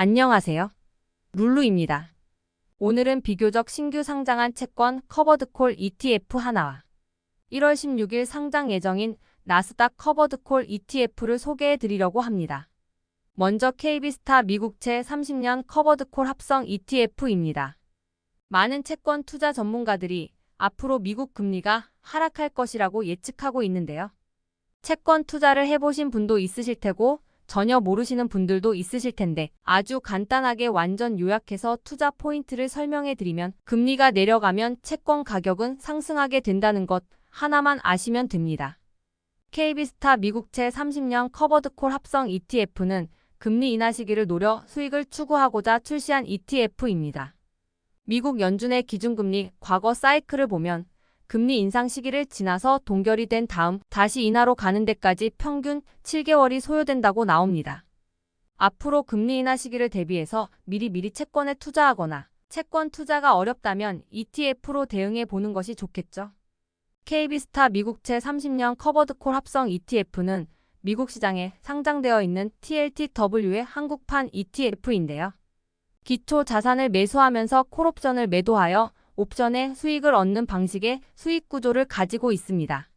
안녕하세요. 룰루입니다. 오늘은 비교적 신규 상장한 채권 커버드콜 ETF 하나와 1월 16일 상장 예정인 나스닥 커버드콜 ETF를 소개해 드리려고 합니다. 먼저 KB스타 미국채 30년 커버드콜 합성 ETF입니다. 많은 채권 투자 전문가들이 앞으로 미국 금리가 하락할 것이라고 예측하고 있는데요. 채권 투자를 해보신 분도 있으실 테고 전혀 모르시는 분들도 있으실 텐데 아주 간단하게 완전 요약해서 투자 포인트를 설명해 드리면 금리가 내려가면 채권 가격은 상승하게 된다는 것 하나만 아시면 됩니다. KB스타 미국채 30년 커버드콜 합성 ETF는 금리 인하 시기를 노려 수익을 추구하고자 출시한 ETF입니다. 미국 연준의 기준금리 과거 사이클을 보면 금리 인상 시기를 지나서 동결이 된 다음 다시 인하로 가는 데까지 평균 7개월이 소요된다고 나옵니다. 앞으로 금리 인하 시기를 대비해서 미리 미리 채권에 투자하거나 채권 투자가 어렵다면 ETF로 대응해 보는 것이 좋겠죠. KB스타 미국채 30년 커버드콜 합성 ETF는 미국 시장에 상장되어 있는 TLTW의 한국판 ETF인데요. 기초 자산을 매수하면서 콜옵션을 매도하여 옵션의 수익을 얻는 방식의 수익 구조를 가지고 있습니다.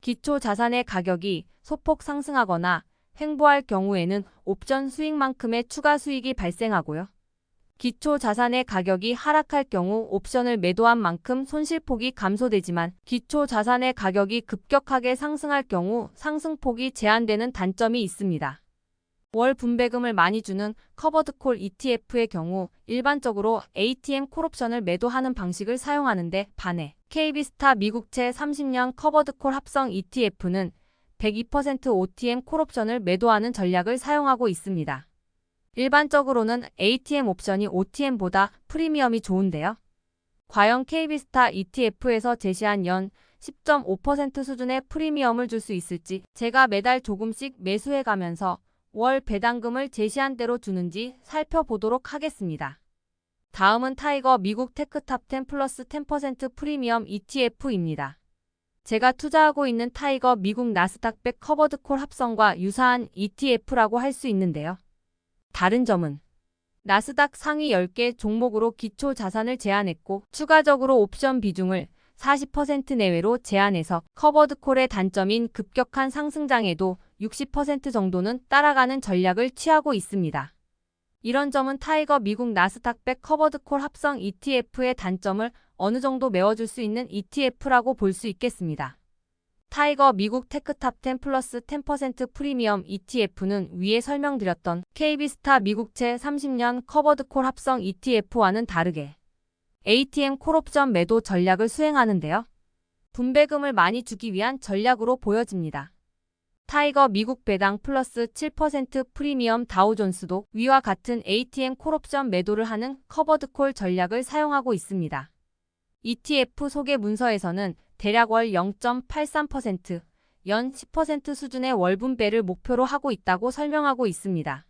기초 자산의 가격이 소폭 상승하거나 횡보할 경우에는 옵션 수익만큼의 추가 수익이 발생하고요. 기초 자산의 가격이 하락할 경우 옵션을 매도한 만큼 손실폭이 감소되지만 기초 자산의 가격이 급격하게 상승할 경우 상승폭이 제한되는 단점이 있습니다. 월 분배금을 많이 주는 커버드콜 ETF의 경우 일반적으로 ATM 콜옵션을 매도하는 방식을 사용하는데 반해 KB스타 미국채 30년 커버드콜 합성 ETF는 102% OTM 콜옵션을 매도하는 전략을 사용하고 있습니다. 일반적으로는 ATM 옵션이 OTM보다 프리미엄이 좋은데요. 과연 KB스타 ETF에서 제시한 연 10.5% 수준의 프리미엄을 줄 수 있을지 제가 매달 조금씩 매수해 가면서 월 배당금을 제시한 대로 주는지 살펴보도록 하겠습니다. 다음은 타이거 미국 테크탑 10 플러스 10% 프리미엄 ETF입니다. 제가 투자하고 있는 타이거 미국 나스닥 백 커버드콜 합성과 유사한 ETF라고 할 수 있는데요. 다른 점은 나스닥 상위 10개 종목으로 기초 자산을 제한했고 추가적으로 옵션 비중을 40% 내외로 제한해서 커버드콜의 단점인 급격한 상승장에도 60% 정도는 따라가는 전략을 취하고 있습니다. 이런 점은 타이거 미국 나스닥백 커버드콜 합성 ETF의 단점을 어느 정도 메워줄 수 있는 ETF라고 볼 수 있겠습니다. 타이거 미국 테크탑 10 플러스 10% 프리미엄 ETF는 위에 설명드렸던 KB스타 미국채 30년 커버드콜 합성 ETF와는 다르게 ATM 콜옵션 매도 전략을 수행하는데요. 분배금을 많이 주기 위한 전략으로 보여집니다. 타이거 미국 배당 플러스 7% 프리미엄 다우존스도 위와 같은 ATM 콜옵션 매도를 하는 커버드콜 전략을 사용하고 있습니다. ETF 소개 문서에서는 대략 월 0.83%, 연 10% 수준의 월분배를 목표로 하고 있다고 설명하고 있습니다.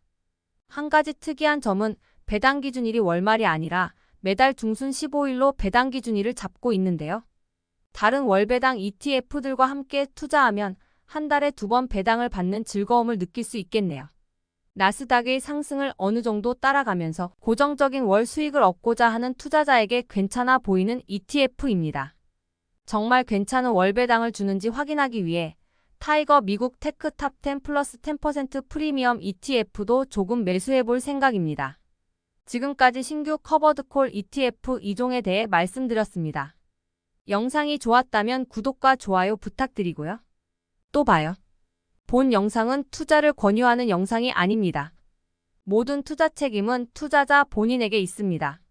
한 가지 특이한 점은 배당 기준일이 월말이 아니라 매달 중순 15일로 배당 기준일을 잡고 있는데요. 다른 월배당 ETF들과 함께 투자하면 한 달에 두 번 배당을 받는 즐거움을 느낄 수 있겠네요. 나스닥의 상승을 어느 정도 따라가면서 고정적인 월 수익을 얻고자 하는 투자자에게 괜찮아 보이는 ETF입니다. 정말 괜찮은 월 배당을 주는지 확인하기 위해 타이거 미국 테크 탑 10 플러스 10% 프리미엄 ETF도 조금 매수해 볼 생각입니다. 지금까지 신규 커버드콜 ETF 2종에 대해 말씀드렸습니다. 영상이 좋았다면 구독과 좋아요 부탁드리고요. 또 봐요. 본 영상은 투자를 권유하는 영상이 아닙니다. 모든 투자 책임은 투자자 본인에게 있습니다.